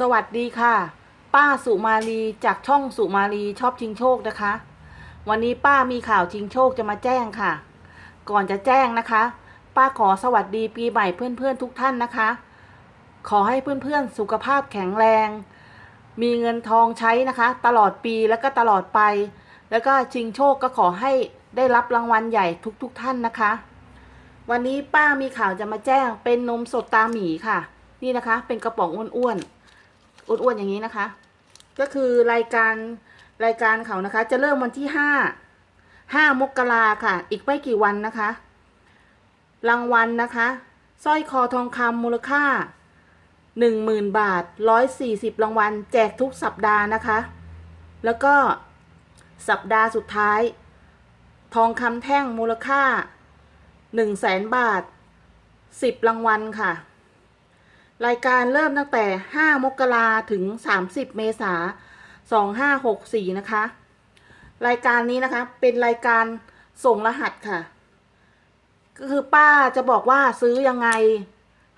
สวัสดีค่ะ ป้าสุมาลีจากช่องสุมาลีชอบชิงโชคนะคะ วันนี้ป้ามีข่าวชิงโชคจะมาแจ้งค่ะ ก่อนจะแจ้งนะคะ ป้าขอสวัสดีปีใหม่เพื่อนๆทุกท่านนะคะ ขอให้เพื่อนๆสุขภาพแข็งแรง มีเงินทองใช้นะคะ ตลอดปีแล้วก็ตลอดไป แล้วก็ชิงโชคก็ขอให้ได้รับรางวัลใหญ่ทุกๆท่านนะคะ วันนี้ป้ามีข่าวจะมาแจ้งเป็นนมสดตาหมีค่ะ นี่นะคะ เป็นกระป๋องอ้วนๆ อ้วนๆอย่างนี้นะคะ ก็คือรายการรายการเขานะคะ จะเริ่มวันที่ห้าห้ามกราค่ะ อีกไม่กี่วันนะคะ รางวัลนะคะสร้อยคอทองคำมูลค่าหนึ่งหมื่นบาทร้อยสี่สิบรางวัล แจกทุกสัปดาห์นะคะ แล้วก็สัปดาห์สุดท้าย ทองคำแท่งมูลค่าหนึ่งแสนบาทสิบรางวัลค่ะ รายการเริ่มตั้งแต่ 5 มกราถึง 30 เมษา2564 นะคะ รายการนี้นะคะ เป็นรายการส่งรหัสค่ะ ก็คือป้าจะบอกว่าซื้อยังไง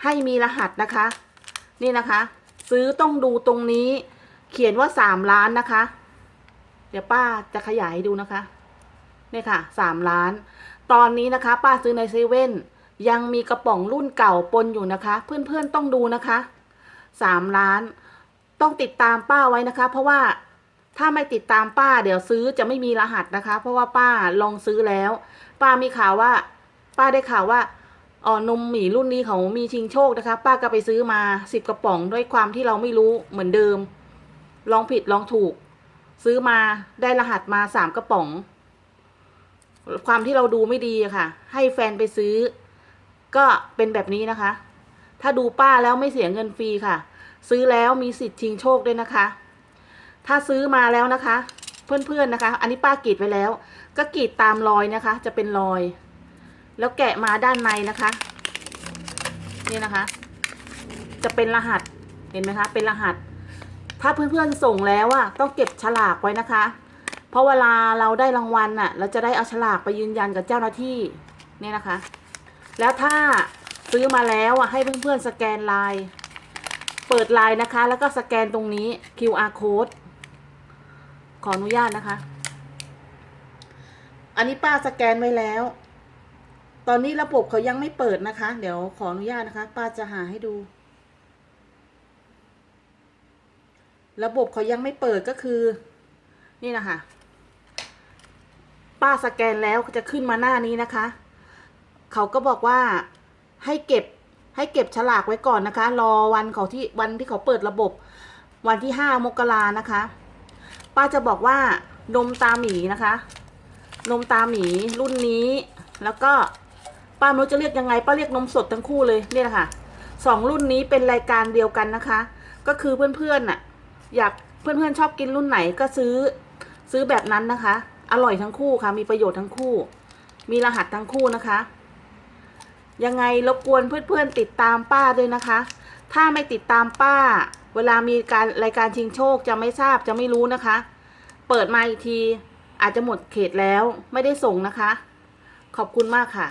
ให้มีรหัสนะคะ นี่นะคะ ซื้อต้องดูตรงนี้ เขียนว่า 3 ล้านนะคะ เดี๋ยวป้าจะขยายให้ดูนะคะ นี่ค่ะ 3 ล้าน ตอนนี้นะคะ ป้าซื้อในเซเว่น ยังมีกระป๋องรุ่นเก่าปนอยู่นะคะ เพื่อนๆต้องดูนะคะสามล้าน ต้องติดตามป้าไว้นะคะ เพราะว่าถ้าไม่ติดตามป้าเดี๋ยวซื้อจะไม่มีรหัสนะคะ เพราะว่าป้าลองซื้อแล้ว ป้ามีข่าวว่า ป้าได้ข่าวว่าอ๋อนมหมีรุ่นนี้เขามีชิงโชคนะคะ ป้าก็ไปซื้อมาสิบกระป๋องด้วยความที่เราไม่รู้เหมือนเดิม ลองผิดลองถูก ซื้อมาได้รหัสมาสามกระป๋อง ความที่เราดูไม่ดีค่ะ ให้แฟนไปซื้อ ก็เป็นแบบนี้นะคะ ถ้าดูป้าแล้วไม่เสียเงินฟรีค่ะ ซื้อแล้วมีสิทธิ์ชิงโชคด้วยนะคะ ถ้าซื้อมาแล้วนะคะ เพื่อนๆนะคะ อันนี้ป้ากรีดไว้แล้ว ก็กรีดตามรอยนะคะ จะเป็นรอย แล้วแกะมาด้านในนะคะ นี่นะคะ จะเป็นรหัสเห็นไหมคะ เป็นรหัส ถ้าเพื่อนๆส่งแล้วอะต้องเก็บฉลากไว้นะคะ เพราะเวลาเราได้รางวัลน่ะ เราจะได้เอาฉลากไปยืนยันกับเจ้าหน้าที่ เนี่ยนะคะ แล้วถ้าซื้อมาแล้วอะให้เพื่อนๆสแกนไลน์เปิดไลน์นะคะ แล้วก็สแกนตรงนี้ QR code ขออนุญาตนะคะ อันนี้ป้าสแกนไว้แล้ว ตอนนี้ระบบเขายังไม่เปิดนะคะ เดี๋ยวขออนุญาตนะคะ ป้าจะหาให้ดู ระบบเขายังไม่เปิดก็คือ นี่นะคะ ป้าสแกนแล้วจะขึ้นมาหน้านี้นะคะ เขาก็บอกว่าให้เก็บให้เก็บฉลากไว้ก่อนนะคะ รอวันเขาที่วันที่เขาเปิดระบบ วันที่ห้ามกรานะคะ ป้าจะบอกว่านมตาหมีนะคะ นมตาหมีรุ่นนี้ แล้วก็ป้าไม่รู้จะเรียกยังไง ป้าเรียกนมสดทั้งคู่เลยเนี่ยนะคะสองรุ่นนี้เป็นรายการเดียวกันนะคะ ก็คือเพื่อนๆน่ะ อยากเพื่อนๆชอบกินรุ่นไหนก็ซื้อซื้อแบบนั้นนะคะ อร่อยทั้งคู่ค่ะ มีประโยชน์ทั้งคู่ มีรหัสทั้งคู่นะคะ ยังไงรบกวนเพื่อนๆติดตามป้าด้วยนะคะ ถ้าไม่ติดตามป้า เวลามีการรายการชิงโชคจะไม่ทราบจะไม่รู้นะคะ เปิดมาอีกทีอาจจะหมดเขตแล้วไม่ได้ส่งนะคะ ขอบคุณมากค่ะ